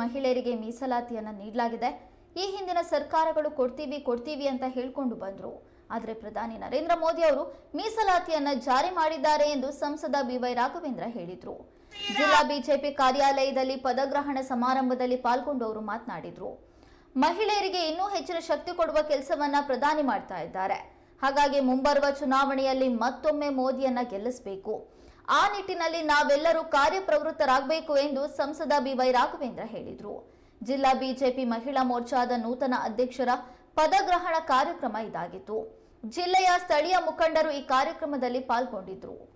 ಮಹಿಳೆಯರಿಗೆ ಮೀಸಲಾತಿಯನ್ನ ನೀಡಲಾಗಿದೆ. ಈ ಹಿಂದಿನ ಸರ್ಕಾರಗಳು ಕೊಡ್ತೀವಿ ಕೊಡ್ತೀವಿ ಅಂತ ಹೇಳ್ಕೊಂಡು ಬಂದ್ರು. ಆದರೆ ಪ್ರಧಾನಿ ನರೇಂದ್ರ ಮೋದಿ ಅವರು ಮೀಸಲಾತಿಯನ್ನ ಜಾರಿ ಮಾಡಿದ್ದಾರೆ ಎಂದು ಸಂಸದ ಬಿವೈ ರಾಘವೇಂದ್ರ ಹೇಳಿದ್ರು. ಜಿಲ್ಲಾ ಬಿಜೆಪಿ ಕಾರ್ಯಾಲಯದಲ್ಲಿ ಪದಗ್ರಹಣ ಸಮಾರಂಭದಲ್ಲಿ ಪಾಲ್ಗೊಂಡು ಅವರು ಮಾತನಾಡಿದ್ರು. ಮಹಿಳೆಯರಿಗೆ ಇನ್ನೂ ಹೆಚ್ಚಿನ ಶಕ್ತಿ ಕೊಡುವ ಕೆಲಸವನ್ನ ಪ್ರಧಾನಿ ಮಾಡ್ತಾ ಇದ್ದಾರೆ. ಹಾಗಾಗಿ ಮುಂಬರುವ ಚುನಾವಣೆಯಲ್ಲಿ ಮತ್ತೊಮ್ಮೆ ಮೋದಿಯನ್ನ ಗೆಲ್ಲಿಸಬೇಕು. ಆ ನಿಟ್ಟಿನಲ್ಲಿ ನಾವೆಲ್ಲರೂ ಕಾರ್ಯಪ್ರವೃತ್ತರಾಗಬೇಕು ಎಂದು ಸಂಸದ ಬಿವೈ ರಾಘವೇಂದ್ರ ಹೇಳಿದರು. ಜಿಲ್ಲಾ ಬಿಜೆಪಿ ಮಹಿಳಾ ಮೋರ್ಚಾದ ನೂತನ ಅಧ್ಯಕ್ಷರ ಪದಗ್ರಹಣ ಕಾರ್ಯಕ್ರಮ ಇದಾಗಿತ್ತು. ಜಿಲ್ಲೆಯ ಸ್ಥಳೀಯ ಮುಖಂಡರು ಈ ಕಾರ್ಯಕ್ರಮದಲ್ಲಿ ಪಾಲ್ಗೊಂಡಿದ್ರು.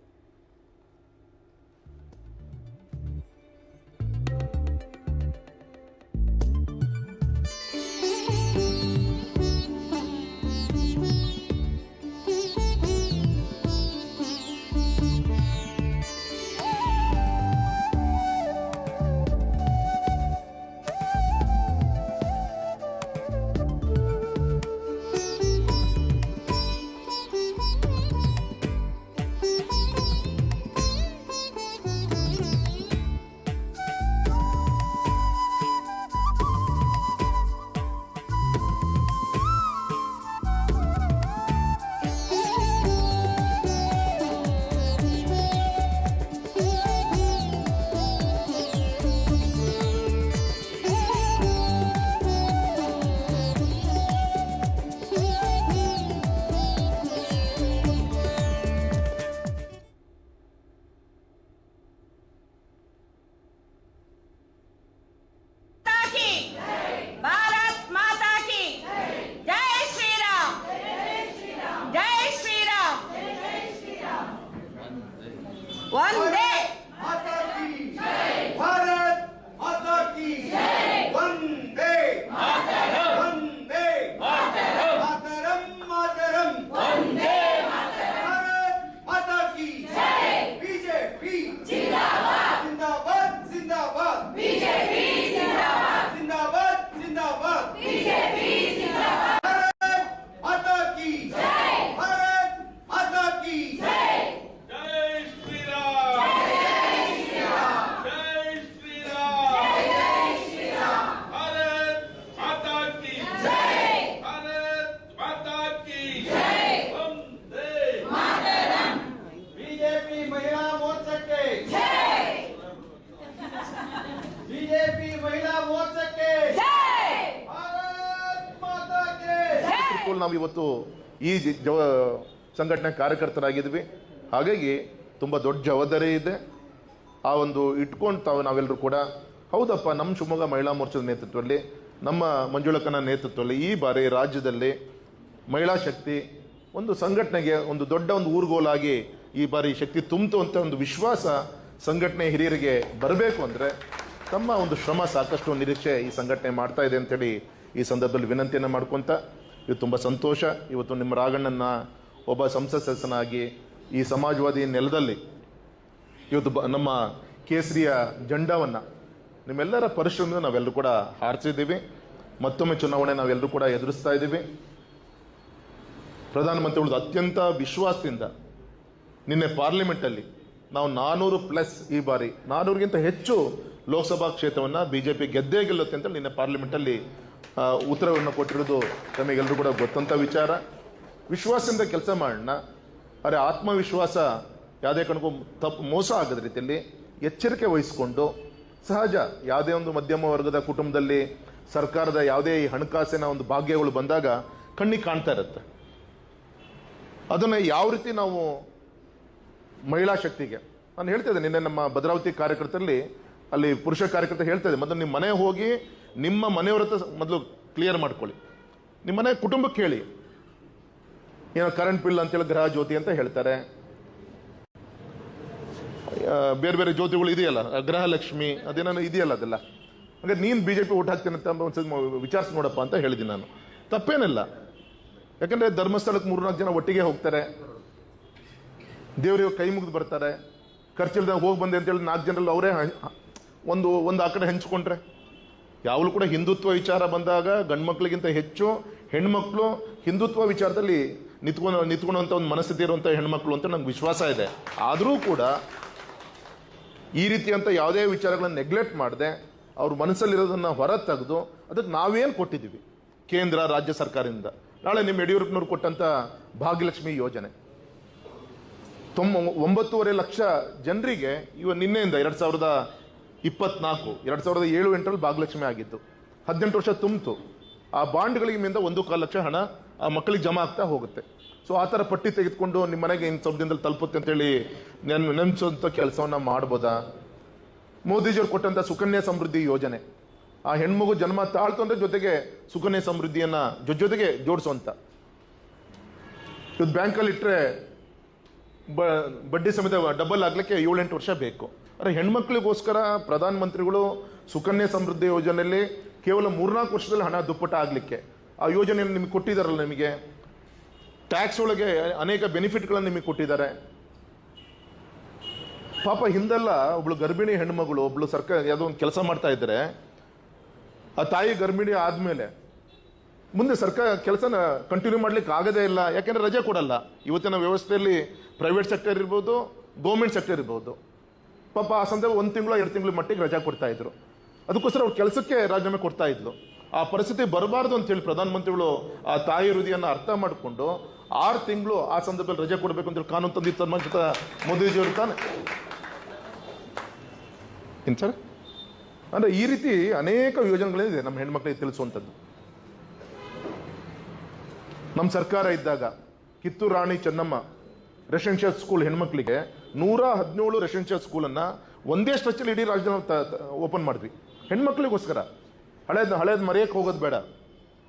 ನಾವು ಇವತ್ತು ಈ ಜವ ಸಂಘಟನೆ ಕಾರ್ಯಕರ್ತರಾಗಿದ್ವಿ. ಹಾಗಾಗಿ ತುಂಬ ದೊಡ್ಡ ಜವಾಬ್ದಾರಿ ಇದೆ. ಆ ಒಂದು ಇಟ್ಕೊಂಡು ತಾವು ನಾವೆಲ್ಲರೂ ಕೂಡ, ಹೌದಪ್ಪ ನಮ್ಮ ಶಿವಮೊಗ್ಗ ಮಹಿಳಾ ಮೋರ್ಚಾದ ನೇತೃತ್ವದಲ್ಲಿ, ನಮ್ಮ ಮಂಜುಳಕ್ಕನ ನೇತೃತ್ವದಲ್ಲಿ ಈ ಬಾರಿ ರಾಜ್ಯದಲ್ಲಿ ಮಹಿಳಾ ಶಕ್ತಿ ಒಂದು ಸಂಘಟನೆಗೆ ಒಂದು ದೊಡ್ಡ ಒಂದು ಊರುಗೋಲಾಗಿ ಈ ಬಾರಿ ಶಕ್ತಿ ತುಂಬಿತು ಅಂತ ಒಂದು ವಿಶ್ವಾಸ ಸಂಘಟನೆ ಹಿರಿಯರಿಗೆ ಬರಬೇಕು ಅಂದರೆ ತಮ್ಮ ಒಂದು ಶ್ರಮ ಸಾಕಷ್ಟು ನಿರೀಕ್ಷೆ ಈ ಸಂಘಟನೆ ಮಾಡ್ತಾ ಇದೆ ಅಂತೇಳಿ ಈ ಸಂದರ್ಭದಲ್ಲಿ ವಿನಂತಿಯನ್ನು ಮಾಡ್ಕೊತ ಇದು ತುಂಬ ಸಂತೋಷ. ಇವತ್ತು ನಿಮ್ಮ ರಾಘಣ್ಣನ ಒಬ್ಬ ಸಂಸತ್ ಸದಸ್ಯನಾಗಿ ಈ ಸಮಾಜವಾದಿ ನೆಲದಲ್ಲಿ ಇವತ್ತು ನಮ್ಮ ಕೇಸರಿಯ ಜಂಡವನ್ನು ನಿಮ್ಮೆಲ್ಲರ ಪರಿಶ್ರಮದಿಂದ ನಾವೆಲ್ಲರೂ ಕೂಡ ಹಾರಿಸಿದ್ದೀವಿ. ಮತ್ತೊಮ್ಮೆ ಚುನಾವಣೆ ನಾವೆಲ್ಲರೂ ಕೂಡ ಎದುರಿಸ್ತಾ ಇದ್ದೀವಿ. ಪ್ರಧಾನಮಂತ್ರಿಗಳದ್ದು ಅತ್ಯಂತ ವಿಶ್ವಾಸದಿಂದ ನಿನ್ನೆ ಪಾರ್ಲಿಮೆಂಟಲ್ಲಿ ನಾವು ನಾನೂರು ಪ್ಲಸ್ ಈ ಬಾರಿ ನಾನ್ನೂರಿಗಿಂತ ಹೆಚ್ಚು ಲೋಕಸಭಾ ಕ್ಷೇತ್ರವನ್ನು ಬಿ ಜೆ ಪಿ ಗೆದ್ದೇ ಗೆಲ್ಲುತ್ತೆ ಅಂತ ನಿನ್ನೆ ಪಾರ್ಲಿಮೆಂಟಲ್ಲಿ ಉತ್ತರವನ್ನು ಕೊಟ್ಟಿರೋದು ತಮಗೆಲ್ಲರೂ ಕೂಡ ಗೊತ್ತಂಥ ವಿಚಾರ. ವಿಶ್ವಾಸದಿಂದ ಕೆಲಸ ಮಾಡೋಣ ಅರೆ ಆತ್ಮವಿಶ್ವಾಸ ಯಾವುದೇ ಕಣಕ್ಕೂ ತಪ್ಪು ಮೋಸ ಆಗದ ರೀತಿಯಲ್ಲಿ ಎಚ್ಚರಿಕೆ ವಹಿಸಿಕೊಂಡು ಸಹಜ ಯಾವುದೇ ಒಂದು ಮಧ್ಯಮ ವರ್ಗದ ಕುಟುಂಬದಲ್ಲಿ ಸರ್ಕಾರದ ಯಾವುದೇ ಈ ಹಣಕಾಸಿನ ಒಂದು ಭಾಗ್ಯಗಳು ಬಂದಾಗ ಕಣ್ಣಿಗೆ ಕಾಣ್ತಾ ಇರುತ್ತೆ. ಅದನ್ನು ಯಾವ ರೀತಿ ನಾವು ಮಹಿಳಾ ಶಕ್ತಿಗೆ, ನಾನು ಹೇಳ್ತಾ ಇದ್ದೆ ನಿನ್ನೆ ನಮ್ಮ ಭದ್ರಾವತಿ ಕಾರ್ಯಕರ್ತರಲ್ಲಿ ಅಲ್ಲಿ ಪುರುಷ ಕಾರ್ಯಕರ್ತ ಹೇಳ್ತಾ ಇದ್ದೆ, ಮೊದಲು ನಿಮ್ಮ ಮನೆ ಹೋಗಿ ನಿಮ್ಮ ಮನೆಯವ್ರ ಹತ್ರ ಮೊದಲು ಕ್ಲಿಯರ್ ಮಾಡ್ಕೊಳ್ಳಿ. ನಿಮ್ಮ ಮನೆ ಕುಟುಂಬಕ್ಕೆ ಹೇಳಿ ಏನೋ ಕರೆಂಟ್ ಬಿಲ್ ಅಂತೇಳಿ ಗ್ರಹ ಜ್ಯೋತಿ ಅಂತ ಹೇಳ್ತಾರೆ. ಬೇರೆ ಬೇರೆ ಜ್ಯೋತಿಗಳು ಇದೆಯಲ್ಲ, ಗೃಹಲಕ್ಷ್ಮಿ ಅದೇನೋ ಇದೆಯಲ್ಲ ಅದೆಲ್ಲ. ಹಾಗೆ ನೀನು ಬಿ ಜೆ ಪಿ ಓಟ್ ಹಾಕ್ತೀನಂತ ಒಂದ್ಸತಿ ವಿಚಾರಿಸಿ ನೋಡಪ್ಪ ಅಂತ ಹೇಳಿದ್ದೀನಿ ನಾನು. ತಪ್ಪೇನಿಲ್ಲ. ಯಾಕಂದ್ರೆ ಧರ್ಮಸ್ಥಳಕ್ಕೆ ಮೂರ್ನಾಲ್ಕು ಜನ ಒಟ್ಟಿಗೆ ಹೋಗ್ತಾರೆ. ದೇವರಿಗೆ ಕೈ ಮುಗಿದು ಬರ್ತಾರೆ. ಖರ್ಚಿಲ್ದಾಗ ಹೋಗಿ ಬಂದೆ ಅಂತೇಳಿ ನಾಲ್ಕು ಜನರಲ್ಲಿ ಅವರೇ ಒಂದು ಒಂದು ಆ ಕಡೆ ಹಂಚ್ಕೊಂಡ್ರೆ. ಯಾವಾಗಲೂ ಕೂಡ ಹಿಂದುತ್ವ ವಿಚಾರ ಬಂದಾಗ ಗಂಡ್ಮಕ್ಳಿಗಿಂತ ಹೆಚ್ಚು ಹೆಣ್ಮಕ್ಳು ಹಿಂದುತ್ವ ವಿಚಾರದಲ್ಲಿ ನಿಂತ್ಕೊಂಡು ನಿಂತ್ಕೊಳ್ಳುವಂಥ ಒಂದು ಮನಸ್ಥಿತಿ ಇರುವಂಥ ಹೆಣ್ಮಕ್ಳು ಅಂತ ನಂಗೆ ವಿಶ್ವಾಸ ಇದೆ. ಆದರೂ ಕೂಡ ಈ ರೀತಿಯಂಥ ಯಾವುದೇ ವಿಚಾರಗಳನ್ನು ನೆಗ್ಲೆಕ್ಟ್ ಮಾಡದೆ ಅವ್ರ ಮನಸ್ಸಲ್ಲಿರೋದನ್ನು ಹೊರ ತೆಗೆದು ಅದಕ್ಕೆ ನಾವೇನು ಕೊಟ್ಟಿದ್ದೀವಿ? ಕೇಂದ್ರ, ರಾಜ್ಯ ಸರ್ಕಾರದಿಂದ. ನಾಳೆ ನಿಮ್ಮ ಯಡಿಯೂರಪ್ಪನವ್ರು ಕೊಟ್ಟಂಥ ಭಾಗ್ಯಲಕ್ಷ್ಮಿ ಯೋಜನೆ. ತೊಂಬ ಒಂಬತ್ತೂವರೆ ಲಕ್ಷ ಜನರಿಗೆ ಇವ ನಿನ್ನೆಯಿಂದ ಎರಡು ಸಾವಿರದ ಇಪ್ಪತ್ನಾಲ್ಕು, ಎರಡು ಸಾವಿರದ ಏಳು ಎಂಟರಲ್ಲಿ ಭಾಗಲಕ್ಷ್ಮಿ ಆಗಿತ್ತು. ಹದಿನೆಂಟು ವರ್ಷ ತುಂಬಿತು. ಆ ಬಾಂಡ್ಗಳಿಗೆ ಮೇಲಿಂದ ಒಂದು ಕಾಲು ಲಕ್ಷ ಹಣ ಆ ಮಕ್ಕಳಿಗೆ ಜಮಾ ಆಗ್ತಾ ಹೋಗುತ್ತೆ. ಸೊ ಆ ಥರ ಪಟ್ಟಿ ತೆಗೆದುಕೊಂಡು ನಿಮ್ಮ ಮನೆಗೆ ಇನ್ನು ಸ್ವಲ್ಪ ದಿನದಲ್ಲಿ ತಲುಪುತ್ತೆ ಅಂತೇಳಿ ನೆನ್ ನೆನೆಸೋಂಥ ಕೆಲಸವನ್ನು ಮಾಡ್ಬೋದಾ? ಮೋದಿಜಿಯವ್ರು ಕೊಟ್ಟಂಥ ಸುಕನ್ಯಾ ಸಮೃದ್ಧಿ ಯೋಜನೆ. ಆ ಹೆಣ್ಮಗು ಜನ್ಮ ತಾಳ್ತು ಅಂದರೆ ಜೊತೆಗೆ ಸುಕನ್ಯಾ ಸಮೃದ್ಧಿಯನ್ನು ಜೊತೆ ಜೊತೆಗೆ ಜೋಡಿಸುವಂಥ ಇವತ್ತು ಬ್ಯಾಂಕಲ್ಲಿ ಇಟ್ಟರೆ ಬಡ್ಡಿ ಸಮೇತ ಡಬಲ್ ಆಗಲಿಕ್ಕೆ ಏಳೆಂಟು ವರ್ಷ ಬೇಕು. ಆದರೆ ಹೆಣ್ಮಕ್ಳಿಗೋಸ್ಕರ ಪ್ರಧಾನ ಮಂತ್ರಿಗಳು ಸುಕನ್ಯಾ ಸಮೃದ್ಧಿ ಯೋಜನೆಯಲ್ಲಿ ಕೇವಲ ಮೂರ್ನಾಲ್ಕು ವರ್ಷದಲ್ಲಿ ಹಣ ದುಪ್ಪಟ ಆಗಲಿಕ್ಕೆ. ಆ ಯೋಜನೆಯನ್ನು ನಿಮಗೆ ಕೊಟ್ಟಿದ್ದಾರಲ್ಲ ನಿಮಗೆ? ಟ್ಯಾಕ್ಸ್ ಒಳಗೆ ಅನೇಕ ಬೆನಿಫಿಟ್ಗಳನ್ನು ನಿಮಗೆ ಕೊಟ್ಟಿದ್ದಾರೆ. ಪಾಪ ಹಿಂದೆಲ್ಲ ಒಬ್ಳು ಗರ್ಭಿಣಿ ಹೆಣ್ಮಗಳು, ಒಬ್ಳು ಸರ್ಕಾರ ಯಾವುದೋ ಒಂದು ಕೆಲಸ ಮಾಡ್ತಾ ಇದ್ದಾರೆ ಆ ತಾಯಿ ಗರ್ಭಿಣಿ ಆದಮೇಲೆ ಮುಂದೆ ಸರ್ಕಾರ ಕೆಲಸನ ಕಂಟಿನ್ಯೂ ಮಾಡ್ಲಿಕ್ಕೆ ಆಗದೇ ಇಲ್ಲ. ಯಾಕೆಂದ್ರೆ ರಜೆ ಕೊಡಲ್ಲ. ಇವತ್ತಿನ ವ್ಯವಸ್ಥೆಯಲ್ಲಿ ಪ್ರೈವೇಟ್ ಸೆಕ್ಟರ್ ಇರ್ಬೋದು ಗೌರ್ಮೆಂಟ್ ಸೆಕ್ಟರ್ ಇರ್ಬೋದು. ಪಾಪ ಆ ಸಂದರ್ಭ ಒಂದು ತಿಂಗಳು, ಎರಡು ತಿಂಗಳು ಮಟ್ಟಿಗೆ ರಜಾ ಕೊಡ್ತಾ ಇದ್ರು. ಅದಕ್ಕೋಸ್ಕರ ಅವ್ರ ಕೆಲಸಕ್ಕೆ ರಾಜೀನಾಮೆ ಕೊಡ್ತಾ ಇದ್ಲು. ಆ ಪರಿಸ್ಥಿತಿ ಬರಬಾರ್ದು ಅಂತೇಳಿ ಪ್ರಧಾನಮಂತ್ರಿಗಳು ಆ ತಾಯಿ ಹೃದಯನ ಅರ್ಥ ಮಾಡಿಕೊಂಡು ಆರು ತಿಂಗಳು ಆ ಸಂದರ್ಭದಲ್ಲಿ ರಜೆ ಕೊಡಬೇಕು ಅಂತೇಳಿ ಕಾನೂನು ತಂದಿತ್ತು ಸನ್ಮಾನಿತ ಮೋದಿಜಿಯವರು ತಾನೆ. ಏನು ಸರ್? ಅಂದರೆ ಈ ರೀತಿ ಅನೇಕ ಯೋಜನೆಗಳಿದೆ ನಮ್ಮ ಹೆಣ್ಮಕ್ಳಿಗೆ ತಿಳಿಸುವಂಥದ್ದು. ನಮ್ಮ ಸರ್ಕಾರ ಇದ್ದಾಗ ಕಿತ್ತೂರು ರಾಣಿ ಚೆನ್ನಮ್ಮ ರೆಸಿಡೆನ್ಷಿಯಲ್ ಸ್ಕೂಲ್ ಹೆಣ್ಮಕ್ಳಿಗೆ ನೂರ ಹದಿನೇಳು ರೆಸಿಡೆನ್ಷಿಯಲ್ ಸ್ಕೂಲನ್ನು ಒಂದೇ ಸ್ಟ್ರೆಚ್ಚಲ್ಲಿ ಇಡೀ ರಾಜ್ಯದ ಓಪನ್ ಮಾಡಿದ್ವಿ. ಹೆಣ್ಮಕ್ಳಿಗೋಸ್ಕರ. ಹಳೇದು ಹಳೇದು ಮರೆಯಕ್ಕೆ ಹೋಗೋದು ಬೇಡ.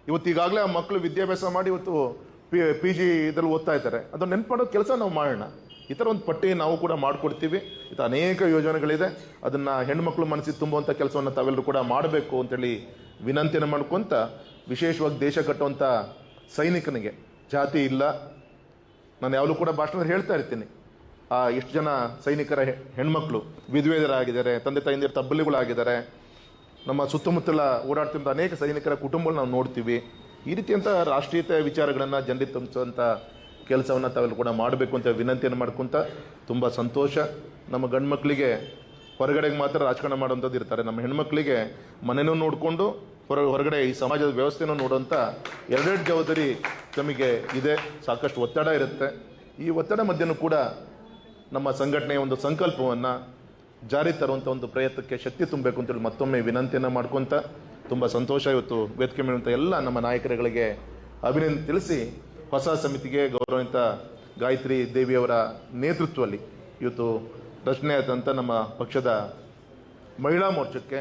ಇವತ್ತು ಈಗಾಗಲೇ ಆ ಮಕ್ಕಳು ವಿದ್ಯಾಭ್ಯಾಸ ಮಾಡಿ ಇವತ್ತು ಪಿ ಪಿ ಜಿ ಇದ್ರಲ್ಲಿ ಓದ್ತಾ ಇದ್ದಾರೆ. ಅದನ್ನ ನೆನ್ಪು ಮಾಡೋ ಕೆಲಸ ನಾವು ಮಾಡೋಣ. ಈ ಥರ ಒಂದು ಪಟ್ಟಿ ನಾವು ಕೂಡ ಮಾಡಿಕೊಡ್ತೀವಿ. ಇದು ಅನೇಕ ಯೋಜನೆಗಳಿದೆ. ಅದನ್ನು ಹೆಣ್ಮಕ್ಳು ಮನಸ್ಸಿಗೆ ತುಂಬುವಂಥ ಕೆಲಸವನ್ನು ತಾವೆಲ್ಲರೂ ಕೂಡ ಮಾಡಬೇಕು ಅಂತೇಳಿ ವಿನಂತಿಯನ್ನು ಮಾಡ್ಕೊತ ವಿಶೇಷವಾಗಿ ದೇಶ ಕಟ್ಟುವಂಥ ಸೈನಿಕನಿಗೆ ಜಾತಿ ಇಲ್ಲ. ನಾನು ಯಾವಾಗಲೂ ಕೂಡ ಭಾಷಣದಲ್ಲಿ ಹೇಳ್ತಾ ಇರ್ತೀನಿ. ಆ, ಎಷ್ಟು ಜನ ಸೈನಿಕರ ಹೆಣ್ಮಕ್ಳು ವಿಧವೇದರಾಗಿದ್ದಾರೆ ತಂದೆ ತಾಯಿಂದಿರ ತಬ್ಬಲಿಗಳಾಗಿದ್ದಾರೆ, ನಮ್ಮ ಸುತ್ತಮುತ್ತಲ ಓಡಾಡ್ತಿದ್ದ ಅನೇಕ ಸೈನಿಕರ ಕುಟುಂಬಗಳು ನಾವು ನೋಡ್ತೀವಿ. ಈ ರೀತಿಯಂಥ ರಾಷ್ಟ್ರೀಯತೆ ವಿಚಾರಗಳನ್ನು ಜನರಿಗೆ ತುಂಬಿಸುವಂಥ ಕೆಲಸವನ್ನು ತಾವೆಲ್ಲ ಕೂಡ ಮಾಡಬೇಕು ಅಂತ ವಿನಂತಿಯನ್ನು ಮಾಡ್ಕೊತ ತುಂಬ ಸಂತೋಷ. ನಮ್ಮ ಗಂಡು ಮಕ್ಕಳಿಗೆ ಹೊರಗಡೆಗೆ ಮಾತ್ರ ರಾಜಕಾರಣ ಮಾಡುವಂಥದ್ದು ಇರ್ತಾರೆ. ನಮ್ಮ ಹೆಣ್ಮಕ್ಳಿಗೆ ಮನೆಯೂ ನೋಡಿಕೊಂಡು ಹೊರ, ಹೊರಗಡೆ ಈ ಸಮಾಜದ ವ್ಯವಸ್ಥೆನೂ ನೋಡುವಂಥ ಎರಡೆರಡು ಜವಾಬ್ದಾರಿ ನಮಗೆ ಇದೆ. ಸಾಕಷ್ಟು ಒತ್ತಡ ಇರುತ್ತೆ. ಈ ಒತ್ತಡ ಮಧ್ಯನೂ ಕೂಡ ನಮ್ಮ ಸಂಘಟನೆಯ ಒಂದು ಸಂಕಲ್ಪವನ್ನು ಜಾರಿ ತರುವಂಥ ಒಂದು ಪ್ರಯತ್ನಕ್ಕೆ ಶಕ್ತಿ ತುಂಬಬೇಕು ಅಂತೇಳಿ ಮತ್ತೊಮ್ಮೆ ವಿನಂತಿಯನ್ನು ಮಾಡ್ಕೊತ ತುಂಬ ಸಂತೋಷ ಇವತ್ತು ವೇದಿಕೆ ಮೇಲಂತ ಎಲ್ಲ ನಮ್ಮ ನಾಯಕರುಗಳಿಗೆ ಅಭಿನಂದನೆ ತಿಳಿಸಿ ಹೊಸ ಸಮಿತಿಗೆ ಗೌರವಿತ ಗಾಯತ್ರಿ ದೇವಿಯವರ ನೇತೃತ್ವದಲ್ಲಿ ಇವತ್ತು ರಚನೆ ಆದಂಥ ನಮ್ಮ ಪಕ್ಷದ ಮಹಿಳಾ ಮೋರ್ಚಕ್ಕೆ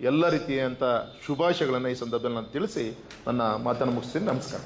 ಎಲ್ಲ ರೀತಿಯಂಥ ಶುಭಾಶಯಗಳನ್ನು ಈ ಸಂದರ್ಭದಲ್ಲಿ ನಾನು ತಿಳಿಸಿ ನನ್ನ ಮಾತನ್ನು ಮುಗಿಸ್ತೀನಿ. ನಮಸ್ಕಾರ.